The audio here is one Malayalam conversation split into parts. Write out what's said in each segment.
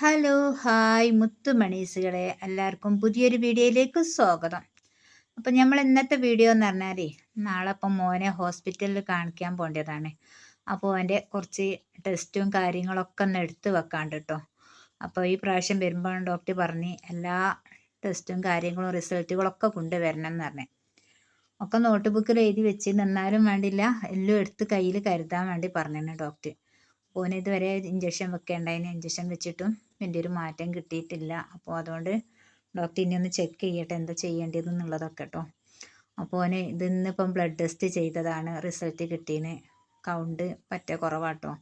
Hello hi മുത്തുമണീസുകളെ. എല്ലാവർക്കും പുതിയൊരു വീഡിയോയിലേക്ക് സ്വാഗതം. അപ്പം നമ്മൾ ഇന്നത്തെ വീഡിയോ എന്ന് പറഞ്ഞാലേ നാളെ അപ്പം മോനെ ഹോസ്പിറ്റലിൽ കാണിക്കാൻ പോകേണ്ടതാണ് അപ്പോൾ അവന്റെ കുറച്ച് ടെസ്റ്റും കാര്യങ്ങളൊക്കെ ഒന്ന് എടുത്ത് വെക്കാണ്ട് കേട്ടോ. അപ്പോൾ ഈ പ്രാവശ്യം വരുമ്പോൾ ഡോക്ടർ പറഞ്ഞ് എല്ലാ ടെസ്റ്റും കാര്യങ്ങളും റിസൾട്ടുകളൊക്കെ കൊണ്ടുവരണം എന്ന് പറഞ്ഞു. ഒക്കെ നോട്ട് ബുക്കിൽ എഴുതി വെച്ച് നിന്നാലും വേണ്ടില്ല എല്ലാം എടുത്ത് കയ്യിൽ കരുതാൻ വേണ്ടി പറഞ്ഞു ഡോക്ടർ. ഓന് ഇതുവരെ ഇഞ്ചക്ഷൻ വെക്കേണ്ടതിന് ഇഞ്ചക്ഷൻ വെച്ചിട്ടും വലിയ ഒരു മാറ്റം കിട്ടിയിട്ടില്ല. അപ്പോൾ അതുകൊണ്ട് ഡോക്ടർ ഇനി ഒന്ന് ചെക്ക് ചെയ്യട്ടെ എന്താ ചെയ്യേണ്ടത് എന്നുള്ളതൊക്കെ കേട്ടോ അപ്പോൾ ഓന് ഇതിന്നിപ്പം ബ്ലഡ് ടെസ്റ്റ് ചെയ്തതാണ്. റിസൾട്ട് കിട്ടീന്. കൗണ്ട് പറ്റ കുറവാട്ടോ.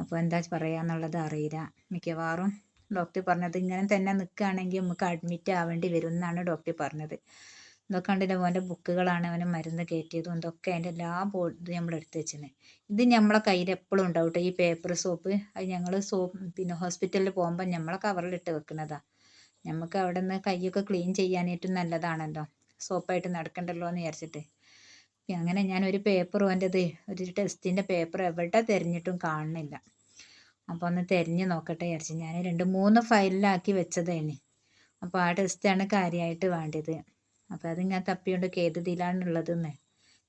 അപ്പോൾ എന്താ പറയുക അറിയില്ല. മിക്കവാറും ഡോക്ടർ പറഞ്ഞത് ഇങ്ങനെ തന്നെ നിൽക്കുകയാണെങ്കിൽ നമുക്ക് അഡ്മിറ്റ് ആവേണ്ടി വരും എന്നാണ് ഡോക്ടർ പറഞ്ഞത്. ഇതൊക്കെ കണ്ടില്ല ഓന്റെ ബുക്കുകളാണ് അവന് മരുന്ന് കയറ്റിയതും ഇതൊക്കെ അതിന്റെ എല്ലാ ബോർഡ് നമ്മൾ എടുത്ത് വെച്ചിന്. ഇത് നമ്മളെ കയ്യിൽ എപ്പോഴും ഉണ്ടാവും ഈ പേപ്പർ സോപ്പ് അത് ഞങ്ങൾ സോപ്പ് പിന്നെ ഹോസ്പിറ്റലിൽ പോകുമ്പോൾ നമ്മളെ കവറിലിട്ട് വെക്കുന്നതാണ് നമുക്ക് അവിടെ നിന്ന് കൈയൊക്കെ ക്ലീൻ ചെയ്യാനായിട്ടും നല്ലതാണല്ലോ. സോപ്പായിട്ട് നടക്കണ്ടല്ലോ എന്ന് വിചാരിച്ചിട്ട്. അങ്ങനെ ഞാൻ ഒരു പേപ്പർ ഓന്റെത് ഒരു ടെസ്റ്റിന്റെ പേപ്പർ എവിടെ തിരഞ്ഞിട്ടും കാണുന്നില്ല. അപ്പോൾ ഒന്ന് തിരഞ്ഞ് നോക്കട്ടെ വിചാരിച്ചു. ഞാൻ രണ്ട് മൂന്ന് ഫയലിലാക്കി വെച്ചതേന് അപ്പോൾ ആ ടെസ്റ്റാണ് കാര്യമായിട്ട് വേണ്ടത്. അപ്പോൾ ഞാൻ തപ്പിയോണ്ട് ഏത് ഇതിലാണുള്ളതെന്ന്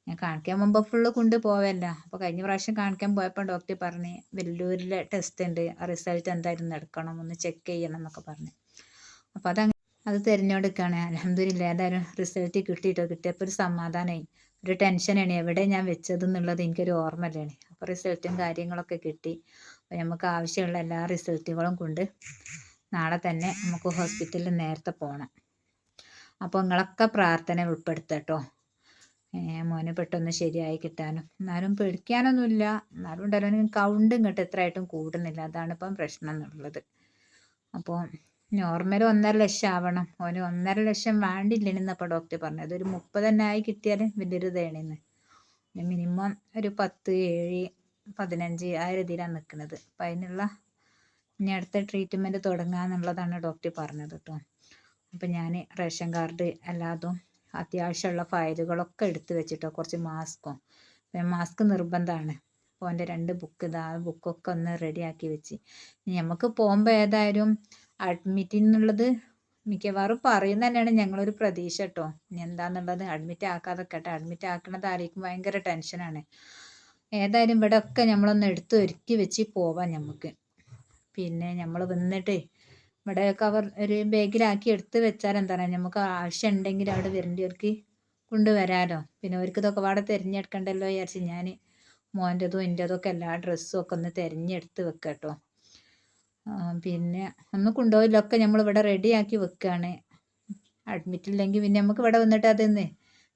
ഞാൻ കാണിക്കാൻ മുമ്പ് ഫുള്ള് കൊണ്ട് പോവല്ല. അപ്പോൾ കഴിഞ്ഞ പ്രാവശ്യം കാണിക്കാൻ പോയപ്പോൾ ഡോക്ടർ പറഞ്ഞ് വെല്ലൂരിലെ ടെസ്റ്റ് ഉണ്ട്. ആ റിസൾട്ട് എന്തായാലും എടുക്കണം ഒന്ന് ചെക്ക് ചെയ്യണം എന്നൊക്കെ പറഞ്ഞു. അപ്പോൾ അത് അത് തിരഞ്ഞെടുക്കുകയാണ് അലഹമ്മദില്ല ഏതായാലും റിസൾട്ട് കിട്ടിയിട്ടോ? കിട്ടിയപ്പോൾ ഒരു സമാധാനമായി ഒരു ടെൻഷനാണ് എവിടെ ഞാൻ വെച്ചത് എന്നുള്ളത് എനിക്കൊരു ഓർമ്മയിലാണ്. അപ്പോൾ റിസൾട്ടും കാര്യങ്ങളൊക്കെ കിട്ടി. അപ്പോൾ നമുക്ക് ആവശ്യമുള്ള എല്ലാ റിസൾട്ടുകളും കൊണ്ട് നാളെ തന്നെ നമുക്ക് ഹോസ്പിറ്റലിൽ നേരത്തെ പോകണം അപ്പോൾ നിങ്ങളൊക്കെ പ്രാർത്ഥന ഉൾപ്പെടുത്തട്ടോ. മോനെ പെട്ടെന്ന് ശരിയായി കിട്ടാനും. എന്നാലും പേടിക്കാനൊന്നുമില്ല. എന്നാലും ഉണ്ടല്ലോ കൗണ്ട് ഇങ്ങോട്ട് എത്രയായിട്ടും കൂടുന്നില്ല. അതാണ് ഇപ്പം പ്രശ്നം എന്നുള്ളത്. അപ്പോൾ നോർമൽ ഒന്നര ലക്ഷം ആവണം. ഓന് ഒന്നര ലക്ഷം വേണ്ടില്ലെന്നപ്പോൾ ഡോക്ടർ പറഞ്ഞത്. ഒരു മുപ്പത് തന്നെ ആയി കിട്ടിയാൽ വലിയൊരു ഇതാണെന്ന്. മിനിമം ഒരു പത്ത് ഏഴ് പതിനഞ്ച് ആ രീതിയിലാണ് നിൽക്കുന്നത് അപ്പം അതിനുള്ള ഇനി അടുത്ത ട്രീറ്റ്മെന്റ് തുടങ്ങാന്നുള്ളതാണ് ഡോക്ടർ പറഞ്ഞത് കേട്ടോ അപ്പം ഞാൻ റേഷൻ കാർഡ് അല്ലാതും അത്യാവശ്യമുള്ള ഫയലുകളൊക്കെ എടുത്ത് വെച്ചിട്ടോ കുറച്ച് മാസ്കും. പിന്നെ മാസ്ക് നിർബന്ധമാണ്. അപ്പോൾ എന്റെ രണ്ട് ബുക്ക് ഇതാ ബുക്കൊക്കെ ഒന്ന് റെഡിയാക്കി വെച്ച്. നമുക്ക് പോകുമ്പോൾ ഏതായാലും അഡ്മിറ്റ് എന്നുള്ളത് മിക്കവാറും പറയുന്ന തന്നെയാണ് ഞങ്ങളൊരു പ്രതീക്ഷ കേട്ടോ. എന്താന്നുള്ളത് അഡ്മിറ്റ് ആക്കാതെ കേട്ടോ അഡ്മിറ്റ് ആക്കണത് ആയിരിക്കും ഭയങ്കര ടെൻഷനാണ്. ഏതായാലും ഇവിടെ ഒക്കെ നമ്മളൊന്ന് എടുത്ത് ഒരുക്കി വെച്ച് പോവാം നമുക്ക് പിന്നെ നമ്മൾ വന്നിട്ട് ഇവിടെ കവർ ഒരു ബാഗിലാക്കി എടുത്ത് വെച്ചാൽ എന്താണ്? നമുക്ക് ആവശ്യം ഉണ്ടെങ്കിൽ അവിടെ വരേണ്ടവർക്ക് കൊണ്ടുവരാമല്ലോ പിന്നെ അവർക്ക് ഇതൊക്കെ അവിടെ തിരഞ്ഞെടുക്കണ്ടല്ലോ വിചാരിച്ച് ഞാൻ മോന്റെതും എന്റെതും ഒക്കെ എല്ലാ ഡ്രസ്സും ഒക്കെ ഒന്ന് തിരഞ്ഞെടുത്ത് വെക്കുക കേട്ടോ പിന്നെ ഒന്ന് കൊണ്ടുപോയില്ലൊക്കെ നമ്മൾ ഇവിടെ റെഡിയാക്കി വെക്കുകയാണ് അഡ്മിറ്റ് ഇല്ലെങ്കിൽ പിന്നെ നമുക്ക് ഇവിടെ വന്നിട്ട് അതെന്ന്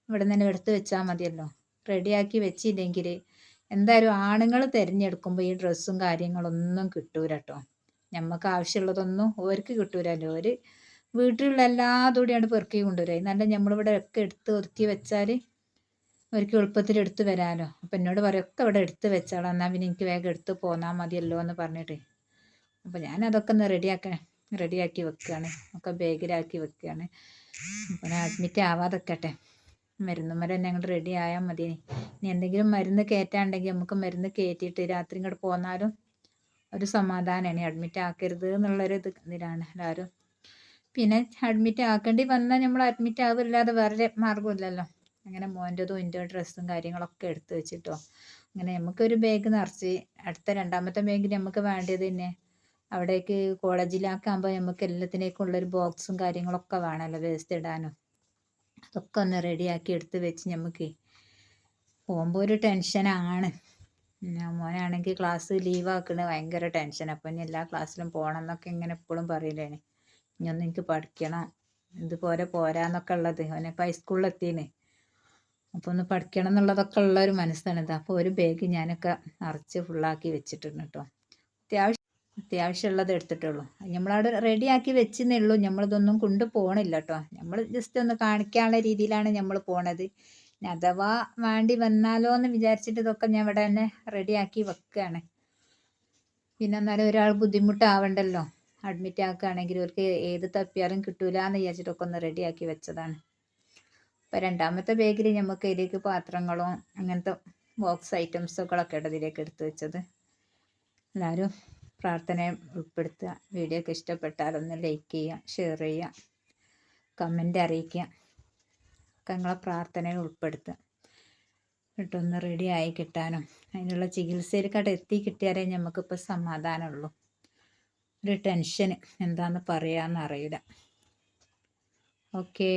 ഇവിടെ തന്നെ എടുത്ത് വെച്ചാൽ മതിയല്ലോ. റെഡിയാക്കി വെച്ചില്ലെങ്കിൽ എന്തായാലും ആണുങ്ങൾ തിരഞ്ഞെടുക്കുമ്പോൾ ഈ ഡ്രസ്സും കാര്യങ്ങളൊന്നും കിട്ടൂല കേട്ടോ നമുക്ക് ആവശ്യമുള്ളതൊന്നും ഓർക്ക് കിട്ടൂലല്ലോ. അവർ വീട്ടിലുള്ള എല്ലാ തൂടിയാണ് പെറുക്കി കൊണ്ടുവരിക നല്ല നമ്മളിവിടെ ഒക്കെ എടുത്ത് ഒതുക്കി വെച്ചാൽ അവർക്ക് എളുപ്പത്തിൽ എടുത്ത് വരാമല്ലോ അപ്പം എന്നോട് പറയും ഒക്കെ ഇവിടെ എടുത്ത് വെച്ചാളോ. എന്നാൽ പിന്നെ എനിക്ക് വേഗം എടുത്ത് പോന്നാൽ മതിയല്ലോ എന്ന് പറഞ്ഞിട്ട്. അപ്പോൾ ഞാൻ അതൊക്കെ ഒന്ന് റെഡിയാക്കണേ റെഡിയാക്കി വെക്കുകയാണ് ഒക്കെ ബാഗിലാക്കി വെക്കുകയാണ് അപ്പം അഡ്മിറ്റ് ആവാതെക്കട്ടെ മരുന്നുമരം തന്നെ അങ്ങോട്ട് റെഡി ആയാൽ മതി ഇനി എന്തെങ്കിലും മരുന്ന് കയറ്റാണ്ടെങ്കിൽ നമുക്ക് മരുന്ന് കയറ്റിയിട്ട് രാത്രി ഇങ്ങോട്ട് പോന്നാലും ഒരു സമാധാനമാണ് അഡ്മിറ്റ് ആക്കരുത് എന്നുള്ളൊരു ഇത് ഇതിലാണ് എല്ലാവരും. പിന്നെ അഡ്മിറ്റ് ആക്കേണ്ടി വന്നാൽ നമ്മൾ അഡ്മിറ്റ് ആവില്ലാതെ വേറെ മാർഗമില്ലല്ലോ അങ്ങനെ മോന്റെതും എന്റെ ഡ്രസ്സും കാര്യങ്ങളൊക്കെ എടുത്ത് വെച്ചിട്ടോ. അങ്ങനെ നമുക്കൊരു ബാഗ് നിറച്ച് അടുത്ത രണ്ടാമത്തെ ബാഗിൽ നമുക്ക് വേണ്ടത് തന്നെ അവിടേക്ക് കോളേജിലാക്കാകുമ്പോൾ നമുക്ക് എല്ലാത്തിനേക്കും ഉള്ളൊരു ബോക്സും കാര്യങ്ങളൊക്കെ വേണമല്ലോ വേസ്റ്റ് ഇടാനും. അതൊക്കെ ഒന്ന് റെഡിയാക്കി എടുത്ത് വെച്ച് നമുക്ക് പോകുമ്പോൾ ഒരു ടെൻഷനാണ് മോനാണെങ്കിൽ ക്ലാസ് ലീവ് ആക്കണ ഭയങ്കര ടെൻഷൻ അപ്പം ഇനി എല്ലാ ക്ലാസ്സിലും പോകണം എന്നൊക്കെ ഇങ്ങനെ എപ്പോഴും പറയില്ലേ ഇനി ഒന്ന് എനിക്ക് പഠിക്കണം. ഇതുപോലെ പോരാന്നൊക്കെ ഉള്ളത് അവനിപ്പോൾ ഹൈസ്കൂളിലെത്തീന്. അപ്പോൾ ഒന്ന് പഠിക്കണം എന്നുള്ളതൊക്കെ ഉള്ള ഒരു മനസ്സാണ് ഇത്. അപ്പോൾ ഒരു ബാഗ് ഞാനൊക്കെ നിറച്ച് ഫുള്ളാക്കി വെച്ചിട്ടുണ്ട് കേട്ടോ അത്യാവശ്യം അത്യാവശ്യമുള്ളത് എടുത്തിട്ടുള്ളൂ. നമ്മളവിടെ റെഡിയാക്കി വെച്ചെന്നേ ഉള്ളൂ നമ്മളിതൊന്നും കൊണ്ടുപോകണില്ല കേട്ടോ നമ്മൾ ജസ്റ്റ് ഒന്ന് കാണിക്കാനുള്ള രീതിയിലാണ് നമ്മൾ പോണത്. അഥവാ വേണ്ടി വന്നാലോ എന്ന് വിചാരിച്ചിട്ട് ഇതൊക്കെ ഞാൻ ഇവിടെ തന്നെ റെഡിയാക്കി വെക്കുകയാണ് പിന്നെ എന്നാലും ഒരാൾ ബുദ്ധിമുട്ടാവണ്ടല്ലോ. അഡ്മിറ്റ് ആക്കുകയാണെങ്കിൽ അവർക്ക് ഏത് തപ്പിയാലും കിട്ടൂല എന്ന് വിചാരിച്ചിട്ടൊക്കെ ഒന്ന് റെഡിയാക്കി വെച്ചതാണ്. ഇപ്പം രണ്ടാമത്തെ ബാഗിൽ നമുക്ക് ഇതിലേക്ക് പാത്രങ്ങളും അങ്ങനത്തെ ബോക്സ് ഐറ്റംസുകളൊക്കെ ഇതിലേക്ക് എടുത്തു വെച്ചത്. എല്ലാവരും പ്രാർത്ഥനയെ ഉൾപ്പെടുത്തുക. വീഡിയോ ഒക്കെ ഇഷ്ടപ്പെട്ടാൽ ഒന്ന് ലൈക്ക് ചെയ്യുക ഷെയർ ചെയ്യുക കമന്റ് അറിയിക്കുക. ഒക്കെ പ്രാർത്ഥനയിൽ ഉൾപ്പെടുത്തുക. കേട്ടൊന്ന് റെഡി ആയി കിട്ടാനും. അതിനുള്ള ചികിത്സയിലേക്കട്ട് എത്തി കിട്ടിയാലേ നമുക്കിപ്പോൾ സമാധാനമുള്ളൂ. ഒരു ടെൻഷൻ എന്താണെന്ന് പറയാമെന്ന് അറിയില്ല. ഓക്കേ